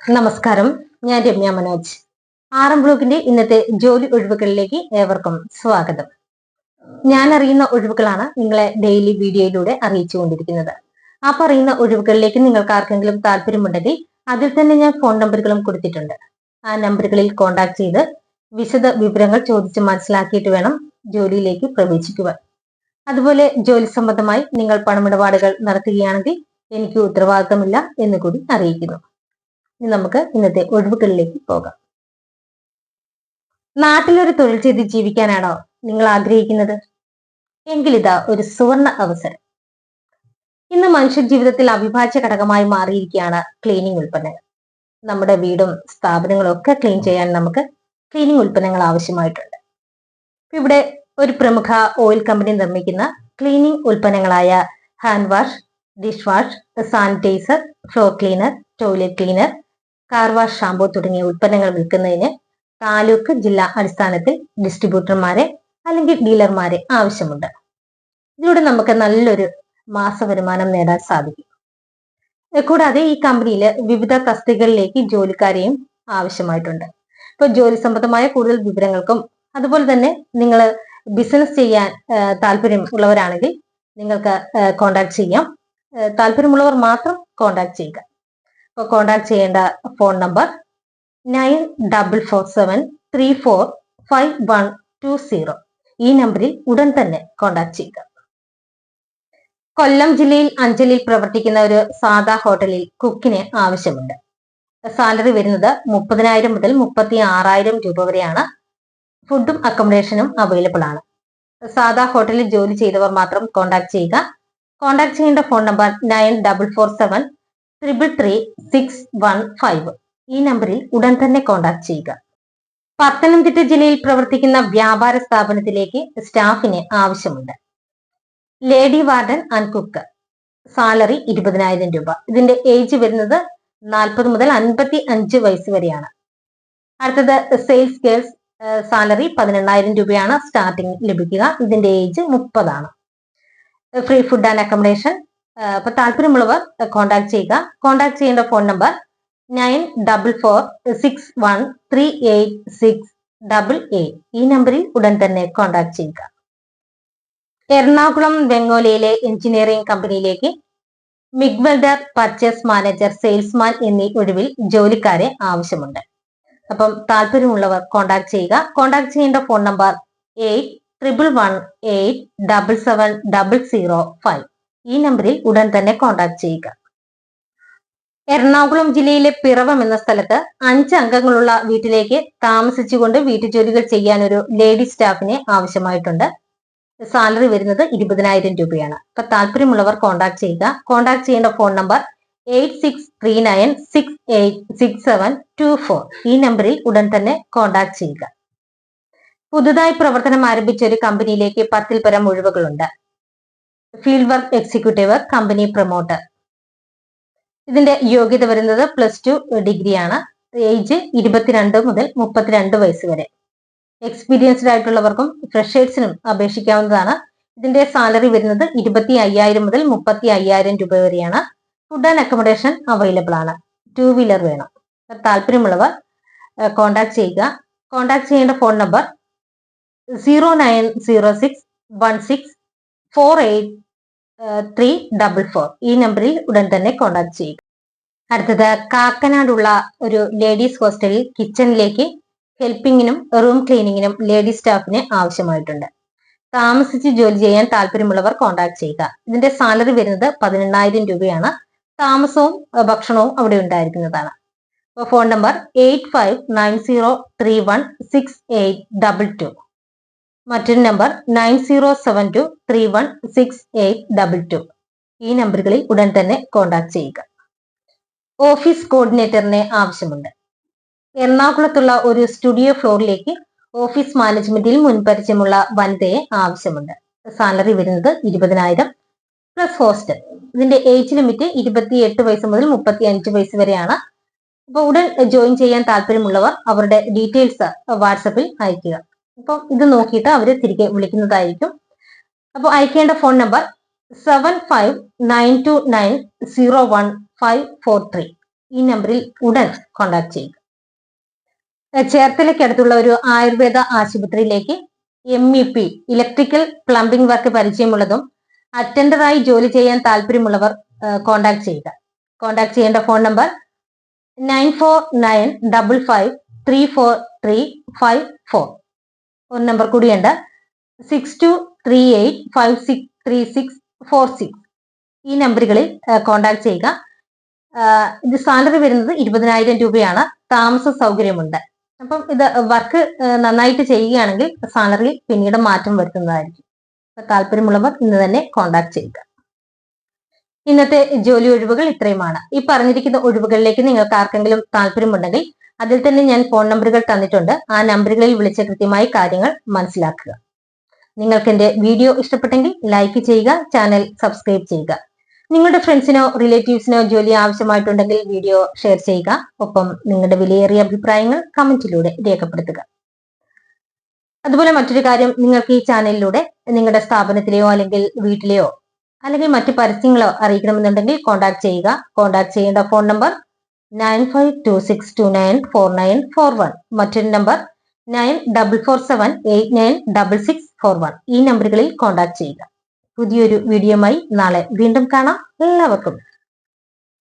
നമസ്കാരം. ഞാൻ Ramya Manoj. R M ബ്ലോക്കിന്റെ ഇന്നത്തെ ജോലി ഒഴിവുകളിലേക്ക് ഏവർക്കും സ്വാഗതം. ഞാൻ അറിയുന്ന ഒഴിവുകളാണ് നിങ്ങളെ ഡെയിലി വീഡിയോയിലൂടെ അറിയിച്ചുകൊണ്ടിരിക്കുന്നത്. ആ പറയുന്ന ഒഴിവുകളിലേക്ക് നിങ്ങൾക്ക് ആർക്കെങ്കിലും താല്പര്യമുണ്ടെങ്കിൽ അതിൽ തന്നെ ഞാൻ ഫോൺ നമ്പറുകളും കൊടുത്തിട്ടുണ്ട്. ആ നമ്പറുകളിൽ കോൺടാക്ട് ചെയ്ത് വിശദ വിവരങ്ങൾ ചോദിച്ച് മനസ്സിലാക്കിയിട്ട് വേണം ജോലിയിലേക്ക് പ്രവേശിക്കുക അതുപോലെ ജോലി സംബന്ധമായി നിങ്ങൾ പണമിടപാടുകൾ നടത്തുകയാണെങ്കിൽ എനിക്ക് ഉത്തരവാദിത്തമില്ല എന്ന് കൂടി അറിയിക്കുന്നു. ഇനി നമുക്ക് ഇന്നത്തെ ഒഴിവുകളിലേക്ക് പോകാം. നാട്ടിലൊരു തൊഴിൽ ചെയ്ത് ജീവിക്കാനാണോ നിങ്ങൾ ആഗ്രഹിക്കുന്നത്? എങ്കിലിതാ ഒരു സുവർണ അവസരം. ഇന്ന് മനുഷ്യ ജീവിതത്തിൽ അവിഭാജ്യ ഘടകമായി മാറിയിരിക്കുകയാണ് ക്ലീനിങ് ഉൽപ്പന്നങ്ങൾ. നമ്മുടെ വീടും സ്ഥാപനങ്ങളും ഒക്കെ ക്ലീൻ ചെയ്യാൻ നമുക്ക് ക്ലീനിങ് ഉൽപ്പന്നങ്ങൾ ആവശ്യമായിട്ടുണ്ട്. ഇവിടെ ഒരു പ്രമുഖ ഓയിൽ കമ്പനി നിർമ്മിക്കുന്ന cleaning ഉൽപ്പന്നങ്ങളായ hand wash dish wash sanitiser floor cleaner toilet cleaner car wash shampoo തുടങ്ങിയ ഉൽപ്പന്നങ്ങൾ വിൽക്കുന്നതിന് താലൂക്ക് ജില്ലാ അടിസ്ഥാനത്തിൽ ഡിസ്ട്രിബ്യൂട്ടർമാരെ അല്ലെങ്കിൽ ഡീലർമാരെ ആവശ്യമുണ്ട്. ഇതിലൂടെ നമുക്ക് നല്ലൊരു മാസ വരുമാനം നേടാൻ സാധിക്കും. കൂടാതെ ഈ കമ്പനിയിൽ വിവിധ തസ്തികകളിലേക്ക് ജോലിക്കാരെയും ആവശ്യമായിട്ടുണ്ട്. ഇപ്പൊ ജോലി സംബന്ധമായ കൂടുതൽ വിവരങ്ങൾക്കും അതുപോലെ തന്നെ നിങ്ങൾ ബിസിനസ് ചെയ്യാൻ താല്പര്യം ഉള്ളവരാണെങ്കിൽ നിങ്ങൾക്ക് കോണ്ടാക്ട് ചെയ്യാം. താല്പര്യമുള്ളവർ മാത്രം കോണ്ടാക്ട് ചെയ്യുക. കോണ്ടാക്ട് ചെയ്യേണ്ട phone number nine double four seven three four five one two zero ഈ നമ്പറിൽ ഉടൻ തന്നെ കോണ്ടാക്ട് ചെയ്യുക. കൊല്ലം ജില്ലയിൽ അഞ്ചലിൽ പ്രവർത്തിക്കുന്ന ഒരു സാധാ ഹോട്ടലിൽ കുക്കിന് ആവശ്യമുണ്ട്. സാലറി വരുന്നത് മുപ്പതിനായിരം മുതൽ മുപ്പത്തി ആറായിരം രൂപ വരെയാണ്. ഫുഡും അക്കോമഡേഷനും അവൈലബിൾ ആണ്. സാധാ ഹോട്ടലിൽ ജോലി ചെയ്തവർ മാത്രം കോണ്ടാക്ട് ചെയ്യുക. കോണ്ടാക്ട് ചെയ്യേണ്ട phone number nine double four seven triple three six one five ഈ നമ്പറിൽ ഉടൻ തന്നെ കോൺടാക്ട് ചെയ്യുക. പത്തനംതിട്ട ജില്ലയിൽ പ്രവർത്തിക്കുന്ന വ്യാപാര സ്ഥാപനത്തിലേക്ക് സ്റ്റാഫിന് ആവശ്യമുണ്ട്. Lady warden and cook salary ഇരുപതിനായിരം രൂപ. ഇതിന്റെ ഏജ് വരുന്നത് നാൽപ്പത് മുതൽ അൻപത്തി അഞ്ച് വയസ്സ് വരെയാണ്. അടുത്തത് സെയിൽസ് ഗേൾസ് സാലറി പതിനെണ്ണായിരം രൂപയാണ് സ്റ്റാർട്ടിംഗ് ലഭിക്കുക. ഇതിന്റെ ഏജ് മുപ്പതാണ്. ഫ്രീ ഫുഡ് ആൻഡ് അക്കോമഡേഷൻ അപ്പൊ താല്പര്യമുള്ളവർ കോൺടാക്ട് ചെയ്യുക. കോൺടാക്ട് ചെയ്യേണ്ട phone number nine double four six one three eight six double eight ഈ നമ്പറിൽ ഉടൻ തന്നെ കോൺടാക്ട് ചെയ്യുക. എറണാകുളം വെങ്ങോലയിലെ എഞ്ചിനീയറിംഗ് കമ്പനിയിലേക്ക് MIG welder purchase manager salesman എന്നീ ഒഴിവിൽ ജോലിക്കാരെ ആവശ്യമുണ്ട്. അപ്പം താല്പര്യമുള്ളവർ കോൺടാക്ട് ചെയ്യുക. കോൺടാക്ട് ചെയ്യേണ്ട phone number eight triple one eight double seven double zero five ഈ നമ്പറിൽ ഉടൻ തന്നെ കോൺടാക്ട് ചെയ്യുക. എറണാകുളം ജില്ലയിലെ പിറവം എന്ന സ്ഥലത്ത് അഞ്ച് അംഗങ്ങളുള്ള വീട്ടിലേക്ക് താമസിച്ചുകൊണ്ട് വീട്ടുജോലികൾ ചെയ്യാൻ ഒരു ലേഡി സ്റ്റാഫിനെ ആവശ്യമായിട്ടുണ്ട്. സാലറി വരുന്നത് ഇരുപതിനായിരം രൂപയാണ്. അപ്പൊ താല്പര്യമുള്ളവർ കോൺടാക്ട് ചെയ്യുക. കോൺടാക്ട് ചെയ്യേണ്ട phone number eight six three nine six eight six seven two four ഈ നമ്പറിൽ ഉടൻ തന്നെ കോൺടാക്ട് ചെയ്യുക. പുതുതായി പ്രവർത്തനം ആരംഭിച്ച ഒരു കമ്പനിയിലേക്ക് പത്തിൽ പരം ഒഴിവുകളുണ്ട്. Field work executive company promoter ഇതിന്റെ യോഗ്യത വരുന്നത് പ്ലസ് ടു ഡിഗ്രിയാണ് ഏജ് ഇരുപത്തിരണ്ട് മുതൽ മുപ്പത്തിരണ്ട് വയസ്സ് വരെ. എക്സ്പീരിയൻസ്ഡ് ആയിട്ടുള്ളവർക്കും ഫ്രഷേഴ്സിനും അപേക്ഷിക്കാവുന്നതാണ്. ഇതിന്റെ സാലറി വരുന്നത് ഇരുപത്തി അയ്യായിരം മുതൽ മുപ്പത്തി അയ്യായിരം രൂപ വരെയാണ്. ഫുഡ് ആൻഡ് അക്കോമഡേഷൻ അവൈലബിൾ ആണ്. ടു വീലർ വേണം. താല്പര്യമുള്ളവർ കോൺടാക്ട് ചെയ്യുക. കോൺടാക്ട് ചെയ്യേണ്ട phone number zero nine zero six one six four eight three double four ഈ നമ്പറിൽ ഉടൻ തന്നെ കോൺടാക്ട് ചെയ്യുക. അടുത്തത് കാക്കനാടുള്ള ഒരു ലേഡീസ് ഹോസ്റ്റലിൽ കിച്ചണിലേക്ക് ഹെൽപ്പിങ്ങിനും റൂം ക്ലീനിങ്ങിനും ലേഡീസ് സ്റ്റാഫിന് ആവശ്യമായിട്ടുണ്ട്. താമസിച്ച് ജോലി ചെയ്യാൻ താല്പര്യമുള്ളവർ കോൺടാക്ട് ചെയ്യുക. ഇതിന്റെ സാലറി വരുന്നത് പതിനെണ്ണായിരം രൂപയാണ്. താമസവും ഭക്ഷണവും അവിടെ ഉണ്ടായിരിക്കുന്നതാണ്. Phone number eight five nine zero three one six eight double two മറ്റൊരു number nine zero seven two three one six eight double two ഈ നമ്പറുകളിൽ ഉടൻ തന്നെ കോൺടാക്ട് ചെയ്യുക. ഓഫീസ് കോർഡിനേറ്ററിനെ ആവശ്യമുണ്ട്. എറണാകുളത്തുള്ള ഒരു സ്റ്റുഡിയോ ഫ്ലോറിലേക്ക് ഓഫീസ് മാനേജ്മെന്റിൽ മുൻപരിചയമുള്ള വനിതയെ ആവശ്യമുണ്ട്. സാലറി വരുന്നത് ഇരുപതിനായിരം പ്ലസ് ഹോസ്റ്റൽ ഇതിന്റെ ഏജ് ലിമിറ്റ് ഇരുപത്തി എട്ട് വയസ്സ് മുതൽ മുപ്പത്തി അഞ്ച് വയസ്സ് വരെയാണ്. അപ്പോൾ ഉടൻ ജോയിൻ ചെയ്യാൻ താല്പര്യമുള്ളവർ അവരുടെ ഡീറ്റെയിൽസ് വാട്സപ്പിൽ അയക്കുക അപ്പം ഇത് നോക്കിയിട്ട് അവർ തിരികെ വിളിക്കുന്നതായിരിക്കും. അപ്പോൾ അയക്കേണ്ട phone number seven five nine two nine zero one five four three ഈ നമ്പറിൽ ഉടൻ കോൺടാക്ട് ചെയ്യുക. ചേർത്തലയ്ക്കടുത്തുള്ള ഒരു ആയുർവേദ ആശുപത്രിയിലേക്ക് M E P electrical plumbing work പരിചയമുള്ളതും അറ്റൻഡറായി ജോലി ചെയ്യാൻ താല്പര്യമുള്ളവർ കോൺടാക്ട് ചെയ്യുക. കോൺടാക്ട് ചെയ്യേണ്ട phone number nine four nine double five three four three five four ഒരു നമ്പർ കൂടിയുണ്ട്. Six two three eight five six three six four six ഈ നമ്പറുകളിൽ കോൺടാക്ട് ചെയ്യുക. ഇത് സാലറി വരുന്നത് ഇരുപതിനായിരം രൂപയാണ്. താമസ സൗകര്യമുണ്ട്. അപ്പം ഇത് വർക്ക് നന്നായിട്ട് ചെയ്യുകയാണെങ്കിൽ സാലറി പിന്നീട് മാറ്റം വരുത്തുന്നതായിരിക്കും. അപ്പൊ താല്പര്യമുള്ളവർ ഇന്ന് തന്നെ കോൺടാക്ട് ചെയ്യുക. ഇന്നത്തെ ജോലി ഒഴിവുകൾ ഇത്രയുമാണ്. ഈ പറഞ്ഞിരിക്കുന്ന ഒഴിവുകളിലേക്ക് നിങ്ങൾക്ക് ആർക്കെങ്കിലും താല്പര്യമുണ്ടെങ്കിൽ അതിൽ തന്നെ ഞാൻ ഫോൺ നമ്പറുകൾ തന്നിട്ടുണ്ട്. ആ നമ്പറുകളിൽ വിളിച്ച കൃത്യമായി കാര്യങ്ങൾ മനസ്സിലാക്കുക. നിങ്ങൾക്ക് എന്റെ വീഡിയോ ഇഷ്ടപ്പെട്ടെങ്കിൽ ലൈക്ക് ചെയ്യുക ചാനൽ സബ്സ്ക്രൈബ് ചെയ്യുക. നിങ്ങളുടെ ഫ്രണ്ട്സിനോ റിലേറ്റീവ്സിനോ ജോലി ആവശ്യമായിട്ടുണ്ടെങ്കിൽ വീഡിയോ ഷെയർ ചെയ്യുക. ഒപ്പം നിങ്ങളുടെ വിലയേറിയ അഭിപ്രായങ്ങൾ കമന്റിലൂടെ രേഖപ്പെടുത്തുക. അതുപോലെ മറ്റൊരു കാര്യം നിങ്ങൾക്ക് ഈ ചാനലിലൂടെ നിങ്ങളുടെ സ്ഥാപനത്തിലെയോ അല്ലെങ്കിൽ വീട്ടിലെയോ അല്ലെങ്കിൽ മറ്റു പരസ്യങ്ങളോ അറിയിക്കണമെന്നുണ്ടെങ്കിൽ കോൺടാക്ട് ചെയ്യുക. കോൺടാക്ട് ചെയ്യേണ്ട phone number nine five two six two nine four nine four one മറ്റൊരു number nine double four seven eight nine double six four one ഈ നമ്പറുകളിൽ കോൺടാക്ട് ചെയ്യുക. പുതിയൊരു വീഡിയോയുമായി നാളെ വീണ്ടും കാണാം. എല്ലാവർക്കും